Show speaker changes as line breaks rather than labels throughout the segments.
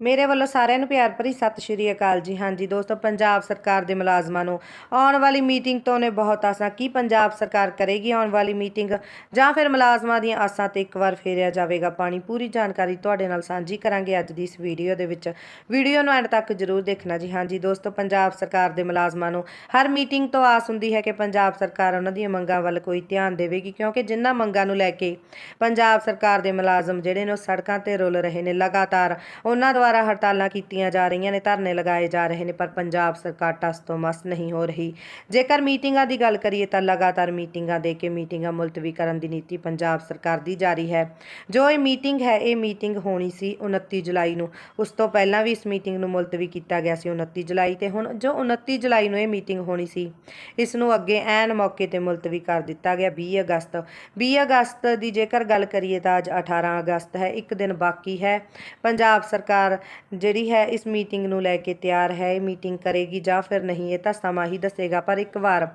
ਮੇਰੇ ਵੱਲੋਂ ਸਾਰਿਆਂ ਨੂੰ ਪਿਆਰ ਭਰੀ ਸਤਿ ਸ਼੍ਰੀ ਅਕਾਲ ਜੀ। ਹਾਂਜੀ ਦੋਸਤੋ, ਪੰਜਾਬ ਸਰਕਾਰ ਦੇ ਮੁਲਾਜ਼ਮਾਂ ਨੂੰ ਆਉਣ ਵਾਲੀ ਮੀਟਿੰਗ ਤੋਂ ਨੇ ਬਹੁਤ ਆਸਾਂ ਕੀ ਪੰਜਾਬ ਸਰਕਾਰ ਕਰੇਗੀ ਆਉਣ ਵਾਲੀ ਮੀਟਿੰਗ ਜਾਂ ਫਿਰ ਮੁਲਾਜ਼ਮਾਂ ਦੀਆਂ ਆਸਾਂ ਤੇ ਇੱਕ ਵਾਰ ਫੇਰਿਆ ਜਾਵੇਗਾ ਪਾਣੀ। ਪੂਰੀ ਜਾਣਕਾਰੀ ਤੁਹਾਡੇ ਨਾਲ ਸਾਂਝੀ ਕਰਾਂਗੇ ਅੱਜ ਦੀ ਇਸ ਵੀਡੀਓ ਦੇ ਵਿੱਚ। ਵੀਡੀਓ ਨੂੰ ਐਂਡ ਤੱਕ ਜਰੂਰ ਦੇਖਣਾ ਜੀ। ਹਾਂਜੀ ਦੋਸਤੋ, ਪੰਜਾਬ ਸਰਕਾਰ ਦੇ ਮੁਲਾਜ਼ਮਾਂ ਨੂੰ ਹਰ ਮੀਟਿੰਗ ਤੋਂ ਆਸ ਹੁੰਦੀ ਹੈ ਕਿ ਪੰਜਾਬ ਸਰਕਾਰ ਉਹਨਾਂ ਦੀਆਂ ਮੰਗਾਂ ਵੱਲ ਕੋਈ ਧਿਆਨ ਦੇਵੇਗੀ ਕਿਉਂਕਿ ਜਿਨ੍ਹਾਂ ਮੰਗਾਂ ਨੂੰ ਲੈ ਕੇ ਪੰਜਾਬ ਸਰਕਾਰ ਦੇ ਮੁਲਾਜ਼ਮ ਜਿਹੜੇ ਨੇ ਉਹ ਸੜਕਾਂ ਤੇ ਰੁਲ ਰਹੇ ਨੇ, ਲਗਾਤਾਰ ਉਹਨਾਂ ਦੁਆਰਾ ਹੜਤਾਲਾਂ ਕੀਤੀਆਂ ਜਾ ਰਹੀਆਂ ਨੇ, ਧਰਨੇ ਲਗਾਏ ਜਾ ਰਹੇ ਨੇ, ਪਰ ਪੰਜਾਬ ਸਰਕਾਰ ਟਸ ਤੋਂ ਮਸ ਨਹੀਂ ਹੋ ਰਹੀ। ਜੇਕਰ ਮੀਟਿੰਗਾਂ ਦੀ ਗੱਲ ਕਰੀਏ ਤਾਂ ਲਗਾਤਾਰ ਮੀਟਿੰਗਾਂ ਦੇ ਕੇ ਮੀਟਿੰਗਾਂ ਮੁਲਤਵੀ ਕਰਨ ਦੀ ਨੀਤੀ ਪੰਜਾਬ ਸਰਕਾਰ ਦੀ ਜਾਰੀ ਹੈ। ਜੋ ਇਹ ਮੀਟਿੰਗ ਹੈ, ਇਹ ਮੀਟਿੰਗ ਹੋਣੀ ਸੀ 29 ਜੁਲਾਈ ਨੂੰ। ਉਸ ਤੋਂ ਪਹਿਲਾਂ ਵੀ ਇਸ ਮੀਟਿੰਗ ਨੂੰ ਮੁਲਤਵੀ ਕੀਤਾ ਗਿਆ ਸੀ 29 ਜੁਲਾਈ ਤੇ ਹੁਣ ਜੋ 29 ਜੁਲਾਈ ਨੂੰ ਇਹ ਮੀਟਿੰਗ ਹੋਣੀ ਸੀ, ਇਸ ਨੂੰ ਅੱਗੇ ਐਨ ਮੌਕੇ ਤੇ ਮੁਲਤਵੀ ਕਰ ਦਿੱਤਾ ਗਿਆ 20 ਅਗਸਤ। 20 ਅਗਸਤ ਦੀ ਜੇਕਰ ਗੱਲ ਕਰੀਏ ਤਾਂ ਅੱਜ 18 ਅਗਸਤ ਹੈ, ਇੱਕ ਦਿਨ ਬਾਕੀ ਹੈ। ਪੰਜਾਬ ਸਰਕਾਰ ਜਿਹੜੀ ਹੈ ਇਸ ਮੀਟਿੰਗ ਨੂੰ ਲੈ ਕੇ ਤਿਆਰ ਹੈ, ਇਹ ਮੀਟਿੰਗ ਕਰੇਗੀ ਜਾਂ ਫਿਰ ਨਹੀਂ, ਇਹ ਤਾਂ ਸਮਾਂ ਹੀ ਦੱਸੇਗਾ। ਪਰ ਇੱਕ ਵਾਰ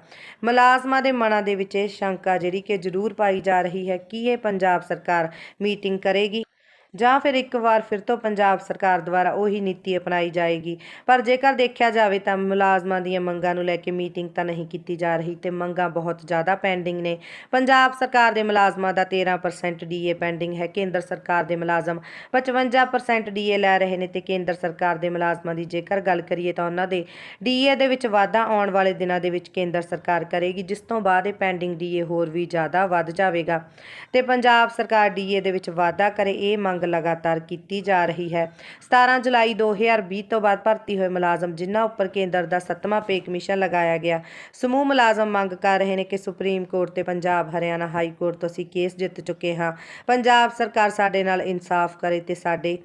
ਮੁਲਾਜ਼ਮਾਂ ਦੇ ਮਨਾਂ ਦੇ ਵਿੱਚ ਇਹ ਸ਼ੰਕਾ ਜਿਹੜੀ ਕਿ ਜ਼ਰੂਰ ਪਾਈ ਜਾ ਰਹੀ ਹੈ ਕਿ ਇਹ ਪੰਜਾਬ ਸਰਕਾਰ ਮੀਟਿੰਗ ਕਰੇਗੀ। ਜਾਂ ਫਿਰ ਇੱਕ ਵਾਰ ਫਿਰ ਤੋਂ ਪੰਜਾਬ ਸਰਕਾਰ ਦੁਆਰਾ ਉਹੀ ਨੀਤੀ ਅਪਣਾਈ ਜਾਏਗੀ। ਪਰ ਜੇਕਰ ਦੇਖਿਆ ਜਾਵੇ ਤਾਂ ਮੁਲਾਜ਼ਮਾਂ ਦੀਆਂ ਮੰਗਾਂ ਨੂੰ ਲੈ ਕੇ ਮੀਟਿੰਗ ਤਾਂ ਨਹੀਂ ਕੀਤੀ ਜਾ ਰਹੀ ਤੇ ਮੰਗਾਂ ਬਹੁਤ ਜ਼ਿਆਦਾ ਪੈਂਡਿੰਗ ਨੇ। ਪੰਜਾਬ ਸਰਕਾਰ ਦੇ ਮੁਲਾਜ਼ਮਾਂ ਦਾ 13% ਡੀਏ ਪੈਂਡਿੰਗ ਹੈ, ਕੇਂਦਰ ਸਰਕਾਰ ਦੇ ਮੁਲਾਜ਼ਮ 55% ਡੀਏ ਲੈ ਰਹੇ ਨੇ ਤੇ ਕੇਂਦਰ ਸਰਕਾਰ ਦੇ ਮੁਲਾਜ਼ਮਾਂ ਦੀ ਜੇਕਰ ਗੱਲ ਕਰੀਏ ਤਾਂ ਉਹਨਾਂ ਦੇ ਡੀਏ ਦੇ ਵਿੱਚ ਵਾਧਾ ਆਉਣ ਵਾਲੇ ਦਿਨਾਂ ਦੇ ਵਿੱਚ ਕੇਂਦਰ ਸਰਕਾਰ ਕਰੇਗੀ, ਜਿਸ ਤੋਂ ਬਾਅਦ ਇਹ ਪੈਂਡਿੰਗ ਡੀਏ ਹੋਰ ਵੀ ਜ਼ਿਆਦਾ ਵੱਧ ਜਾਵੇਗਾ। ਤੇ ਪੰਜਾਬ ਸਰਕਾਰ ਡੀਏ ਦੇ ਵਿੱਚ ਵਾਧਾ ਕਰੇ, ਇਹ ਮੰਗ ਲਗਾਤਾਰ ਕੀਤੀ ਜਾ ਰਹੀ ਹੈ। 17 ਜੁਲਾਈ 2020 ਤੋਂ ਬਾਅਦ ਭਰਤੀ ਹੋਏ ਮੁਲਾਜ਼ਮ ਜਿਨ੍ਹਾਂ ਉੱਪਰ ਕੇਂਦਰ ਦਾ ਸੱਤਵਾਂ ਪੇ ਕਮਿਸ਼ਨ ਲਗਾਇਆ ਗਿਆ। ਸਮੂਹ ਮੁਲਾਜ਼ਮ ਮੰਗ ਕਰ ਰਹੇ ਨੇ ਕਿ ਸੁਪਰੀਮ ਕੋਰਟ ਤੇ ਪੰਜਾਬ ਹਰਿਆਣਾ ਹਾਈ ਕੋਰਟ ਤੋਂ ਅਸੀਂ ਕੇਸ ਜਿੱਤ ਚੁੱਕੇ ਹਾਂ। ਪੰਜਾਬ ਸਰਕਾਰ ਸਾਡੇ ਨਾਲ ਇਨਸਾਫ ਕਰੇ ਤੇ ਸਾਡੇ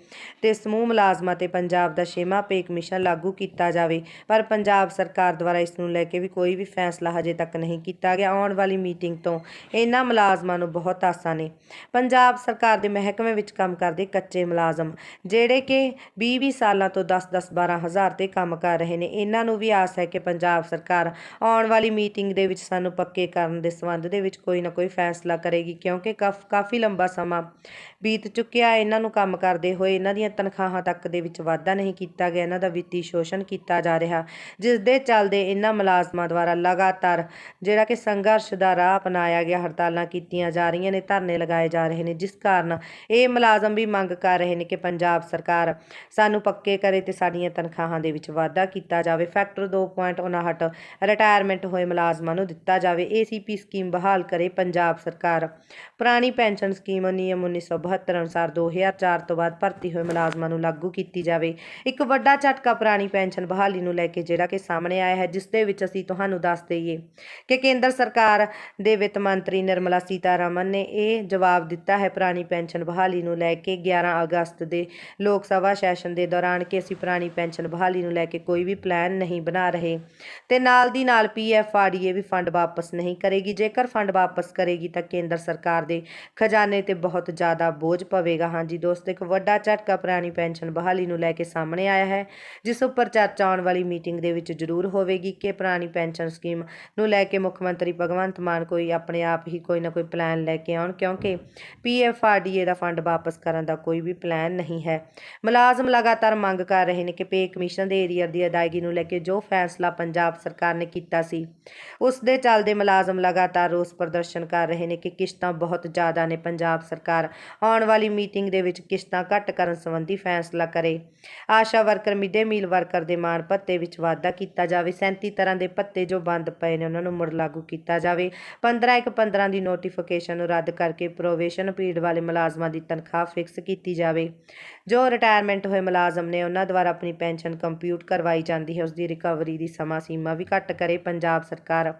ਤੇ ਸਮੂਹ ਮੁਲਾਜ਼ਮਾਂ ਤੇ ਪੰਜਾਬ ਦਾ ਛੇਵਾਂ ਪੇ ਕਮਿਸ਼ਨ ਲਾਗੂ ਕੀਤਾ ਜਾਵੇ। ਪਰ ਪੰਜਾਬ ਸਰਕਾਰ ਦੁਆਰਾ ਇਸ ਨੂੰ ਲੈ ਕੇ ਵੀ ਕੋਈ ਵੀ ਫੈਸਲਾ ਹਜੇ ਤੱਕ ਨਹੀਂ ਕੀਤਾ ਗਿਆ। ਆਉਣ ਵਾਲੀ ਮੀਟਿੰਗ ਤੋਂ ਇਹਨਾਂ ਮੁਲਾਜ਼ਮਾਂ ਨੂੰ ਬਹੁਤ ਆਸਾਂ ਨੇ। ਪੰਜਾਬ ਸਰਕਾਰ ਦੇ ਮਹਿਕਮੇ ਵਿੱਚ ਕੰਮ ਕਰਦੇ ਕੱਚੇ ਮੁਲਾਜ਼ਮ, ਜਿਹੜੇ ਕਿ 20-20 ਸਾਲਾਂ ਤੋਂ 10-10 12 ਹਜ਼ਾਰ ਤੇ ਕੰਮ ਕਰ ਰਹੇ ਨੇ। ਇਹਨਾਂ ਨੂੰ ਵੀ ਆਸ ਹੈ ਕਿ ਪੰਜਾਬ ਸਰਕਾਰ ਆਉਣ ਵਾਲੀ ਮੀਟਿੰਗ ਦੇ ਵਿੱਚ ਸਾਨੂੰ ਪੱਕੇ ਕਰਨ ਦੇ ਸੰਬੰਧ ਦੇ ਵਿੱਚ ਕੋਈ ਨਾ ਕੋਈ ਫੈਸਲਾ ਕਰੇਗੀ, ਕਿਉਂਕਿ ਕਾਫੀ ਲੰਬਾ ਸਮਾਂ ਬੀਤ ਚੁੱਕਿਆ ਇਹਨਾਂ ਨੂੰ ਕੰਮ ਕਰਦੇ ਹੋਏ ਇਹਨਾਂ ਦੀਆਂ ਤਨਖਾਹਾਂ ਤੱਕ ਦੇ ਵਿੱਚ ਵਾਧਾ ਨਹੀਂ ਕੀਤਾ ਗਿਆ। ਇਹਨਾਂ ਦਾ ਵਿੱਤੀ ਸ਼ੋਸ਼ਣ ਕੀਤਾ ਜਾ ਰਿਹਾ। ਜਿਸ ਦੇ ਚੱਲਦੇ ਇਹਨਾਂ ਮੁਲਾਜ਼ਮਾਂ ਦੁਆਰਾ ਲਗਾਤਾਰ ਜਿਹੜਾ ਕਿ ਸੰਘਰਸ਼ ਦਾ ਰਾਹ ਅਪਣਾਇਆ ਗਿਆ, ਹੜਤਾਲਾਂ ਕੀਤੀਆਂ ਜਾ ਰਹੀਆਂ ਨੇ, ਧਰਨੇ ਲਗਾਏ ਜਾ ਰਹੇ ਨੇ, ਜਿਸ ਕਾਰਨ ਇਹ ਮੁਲਾਜ਼ਮ ਵੀ ਮੰਗ ਕਰ ਰਹੇ ਨੇ ਕਿ ਪੰਜਾਬ ਸਰਕਾਰ ਸਾਨੂੰ ਪੱਕੇ ਕਰੇ ਤੇ ਸਾਡੀਆਂ ਤਨਖਾਹਾਂ ਦੇ ਵਿੱਚ ਵਾਧਾ ਕੀਤਾ ਜਾਵੇ। ਫੈਕਟਰ 2.59 ਰਿਟਾਇਰਮੈਂਟ ਹੋਏ ਮੁਲਾਜ਼ਮਾਂ ਨੂੰ ਦਿੱਤਾ ਜਾਵੇ। ਏਸੀਪੀ ਸਕੀਮ ਬਹਾਲ ਕਰੇ ਪੰਜਾਬ ਸਰਕਾਰ। ਪੁਰਾਣੀ ਪੈਨਸ਼ਨ ਸਕੀਮ ਨਿਯਮ 1972 ਅਨੁਸਾਰ 2004 ਤੋਂ ਬਾਅਦ ਭਰਤੀ ਹੋਏ ਮੁਲਾਜ਼ਮਾਂ ਨੂੰ ਲਾਗੂ ਕੀਤੀ ਜਾਵੇ। ਇੱਕ ਵੱਡਾ ਝਟਕਾ ਪੁਰਾਣੀ ਪੈਨਸ਼ਨ ਬਹਾਲੀ ਨੂੰ ਲੈ ਕੇ ਜਿਹੜਾ ਕਿ ਸਾਹਮਣੇ ਆਇਆ ਹੈ, ਜਿਸ ਦੇ ਵਿੱਚ ਅਸੀਂ ਤੁਹਾਨੂੰ ਦੱਸ ਦਈਏ ਕਿ ਕੇਂਦਰ ਸਰਕਾਰ ਦੇ ਵਿੱਤ ਮੰਤਰੀ ਨਿਰਮਲਾ ਸੀਤਾਰਮਨ ਨੇ ਇਹ ਜਵਾਬ ਦਿੱਤਾ ਹੈ ਪੁਰਾਣੀ ਪੈਨਸ਼ਨ ਬਹਾਲੀ ਨੂੰ ਲੈ ਕਿ 11 ਅਗਸਤ ਦੇ ਲੋਕ ਸਭਾ ਸੈਸ਼ਨ ਦੇ ਦੌਰਾਨ ਕਿ ਅਸੀਂ ਪੁਰਾਣੀ ਪੈਨਸ਼ਨ ਬਹਾਲੀ ਨੂੰ ਲੈ ਕੇ ਕੋਈ ਵੀ ਪਲਾਨ ਨਹੀਂ ਬਣਾ ਰਹੇ। ਤੇ ਨਾਲ ਦੀ ਨਾਲ ਪੀਐਫਆਰਡੀਏ ਵੀ ਫੰਡ ਵਾਪਸ ਨਹੀਂ ਕਰੇਗੀ। ਜੇਕਰ ਫੰਡ ਵਾਪਸ ਕਰੇਗੀ ਤਾਂ ਕੇਂਦਰ ਸਰਕਾਰ ਦੇ ਖਜ਼ਾਨੇ ਤੇ ਬਹੁਤ ਜ਼ਿਆਦਾ ਬੋਝ ਪਵੇਗਾ। ਹਾਂਜੀ ਦੋਸਤੋ, ਇੱਕ ਵੱਡਾ ਝਟਕਾ ਪੁਰਾਣੀ ਪੈਨਸ਼ਨ ਬਹਾਲੀ ਨੂੰ ਲੈ ਕੇ ਸਾਹਮਣੇ ਆਇਆ ਹੈ, ਜਿਸ ਉੱਪਰ ਚਰਚਾ ਆਉਣ ਵਾਲੀ ਮੀਟਿੰਗ ਦੇ ਵਿੱਚ ਜ਼ਰੂਰ ਹੋਵੇਗੀ ਕਿ ਪੁਰਾਣੀ ਪੈਨਸ਼ਨ ਸਕੀਮ ਨੂੰ ਲੈ ਕੇ ਮੁੱਖ ਮੰਤਰੀ ਭਗਵੰਤ ਮਾਨ ਕੋਈ ਆਪਣੇ ਆਪ ਹੀ ਕੋਈ ਨਾ ਕੋਈ ਪਲਾਨ ਲੈ ਕੇ ਆਉਣ, ਕਿਉਂਕਿ ਪੀਐਫਆਰਡੀਏ ਦਾ ਫੰਡ ਵਾਪਸ ਕਰਨ ਦਾ ਕੋਈ ਵੀ ਪਲਾਨ ਨਹੀਂ ਹੈ। ਮੁਲਾਜ਼ਮ ਲਗਾਤਾਰ ਮੰਗ ਕਰ ਰਹੇ ਨੇ ਕਿ ਪੇ ਕਮਿਸ਼ਨ ਦੇ ਏਰੀਅਰ ਦੀ ਅਦਾਇਗੀ ਨੂੰ ਲੈ ਕੇ ਜੋ ਫੈਸਲਾ ਪੰਜਾਬ ਸਰਕਾਰ ਨੇ ਕੀਤਾ ਸੀ, ਉਸ ਦੇ ਚੱਲਦੇ ਮੁਲਾਜ਼ਮ ਲਗਾਤਾਰ ਰੋਸ ਪ੍ਰਦਰਸ਼ਨ ਕਰ ਰਹੇ ਨੇ ਕਿ ਕਿਸ਼ਤਾਂ ਬਹੁਤ ਜ਼ਿਆਦਾ ਨੇ। ਪੰਜਾਬ ਸਰਕਾਰ ਆਉਣ ਵਾਲੀ ਮੀਟਿੰਗ ਦੇ ਵਿੱਚ ਕਿਸ਼ਤਾਂ ਘੱਟ ਕਰਨ ਸੰਬੰਧੀ ਫੈਸਲਾ ਕਰੇ। ਆਸ਼ਾ ਵਰਕਰ, ਮਿਡੇ ਮੀਲ ਵਰਕਰ ਦੇ ਮਾਣ ਭੱਤੇ ਵਿੱਚ ਵਾਧਾ ਕੀਤਾ ਜਾਵੇ। 37 ਤਰ੍ਹਾਂ ਦੇ ਭੱਤੇ ਜੋ ਬੰਦ ਪਏ ਨੇ, ਉਹਨਾਂ ਨੂੰ ਮੁੜ ਲਾਗੂ ਕੀਤਾ ਜਾਵੇ। 15 ਇੱਕ 15 ਦੀ ਨੋਟੀਫਿਕੇਸ਼ਨ ਨੂੰ ਰੱਦ ਕਰਕੇ ਪ੍ਰੋਵੇਸ਼ਨ ਪੀਰੀਅਡ ਵਾਲੇ ਮੁਲਾਜ਼ਮਾਂ ਦੀ ਤਨਖਾਹ ਫਿਕਸ ਕੀਤੀ ਜਾਵੇ। ਜੋ ਰਿਟਾਇਰਮੈਂਟ ਹੋਏ ਮੁਲਾਜ਼ਮ ਨੇ, ਉਹਨਾਂ ਦੁਆਰਾ ਆਪਣੀ ਪੈਨਸ਼ਨ ਕੰਪਿਊਟ ਕਰਵਾਈ ਜਾਂਦੀ ਹੈ ਉਸ ਦੀ ਰਿਕਵਰੀ ਦੀ ਸਮਾਂ ਸੀਮਾ ਵੀ ਘੱਟ ਕਰੇ ਪੰਜਾਬ ਸਰਕਾਰ।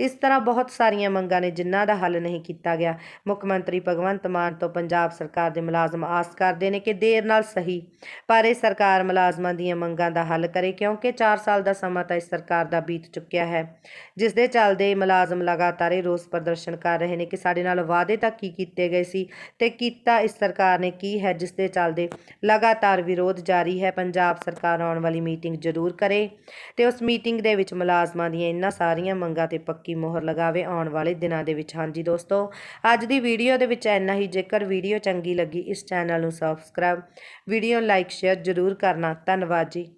ਇਸ ਤਰ੍ਹਾਂ ਬਹੁਤ ਸਾਰੀਆਂ ਮੰਗਾਂ ਨੇ ਜਿਨ੍ਹਾਂ ਦਾ ਹੱਲ ਨਹੀਂ ਕੀਤਾ ਗਿਆ। ਮੁੱਖ ਮੰਤਰੀ ਭਗਵੰਤ ਮਾਨ ਤੋਂ ਪੰਜਾਬ ਸਰਕਾਰ ਦੇ ਮੁਲਾਜ਼ਮ ਆਸ ਕਰਦੇ ਨੇ ਕਿ ਦੇਰ ਨਾਲ ਸਹੀ, ਪਰ ਇਹ ਸਰਕਾਰ ਮੁਲਾਜ਼ਮਾਂ ਦੀਆਂ ਮੰਗਾਂ ਦਾ ਹੱਲ ਕਰੇ, ਕਿਉਂਕਿ 4 ਸਾਲ ਦਾ ਸਮਾਂ ਤਾਂ ਇਸ ਸਰਕਾਰ ਦਾ ਬੀਤ ਚੁੱਕਿਆ ਹੈ। ਜਿਸ ਦੇ ਚੱਲਦੇ ਮੁਲਾਜ਼ਮ ਲਗਾਤਾਰ ਇਹ ਰੋਸ ਪ੍ਰਦਰਸ਼ਨ ਕਰ ਰਹੇ ਨੇ ਕਿ ਸਾਡੇ ਨਾਲ ਵਾਅਦੇ ਤਾਂ ਕੀ ਕੀਤੇ ਗਏ ਸੀ ਤੇ ਕੀਤਾ ਇਸ ਸਰਕਾਰ ਨੇ ਕੀ ਹੈ, ਜਿਸ ਦੇ ਚੱਲਦੇ ਲਗਾਤਾਰ ਵਿਰੋਧ ਜਾਰੀ ਹੈ। ਪੰਜਾਬ ਸਰਕਾਰ ਆਉਣ ਵਾਲੀ ਮੀਟਿੰਗ ਜ਼ਰੂਰ ਕਰੇ ਤੇ ਉਸ ਮੀਟਿੰਗ ਦੇ ਵਿੱਚ ਮੁਲਾਜ਼ਮਾਂ ਦੀਆਂ ਇਹਨਾਂ ਸਾਰੀਆਂ ਮੰਗਾਂ ਤੇ ਪੱਕੀ ਮੋਹਰ ਲਗਾਵੇ ਆਉਣ ਵਾਲੇ ਦਿਨਾਂ ਦੇ ਵਿੱਚ। ਹਾਂਜੀ ਦੋਸਤੋ, ਅੱਜ ਦੀ ਵੀਡੀਓ ਦੇ ਵਿੱਚ ਇੰਨਾ ਹੀ। ਜੇਕਰ ਵੀਡੀਓ ਚੰਗੀ ਲੱਗੀ, ਇਸ ਚੈਨਲ ਨੂੰ ਸਬਸਕ੍ਰਾਈਬ ਵੀਡੀਓ ਲਾਈਕ ਸ਼ੇਅਰ ਜ਼ਰੂਰ ਕਰਨਾ। ਧੰਨਵਾਦ ਜੀ।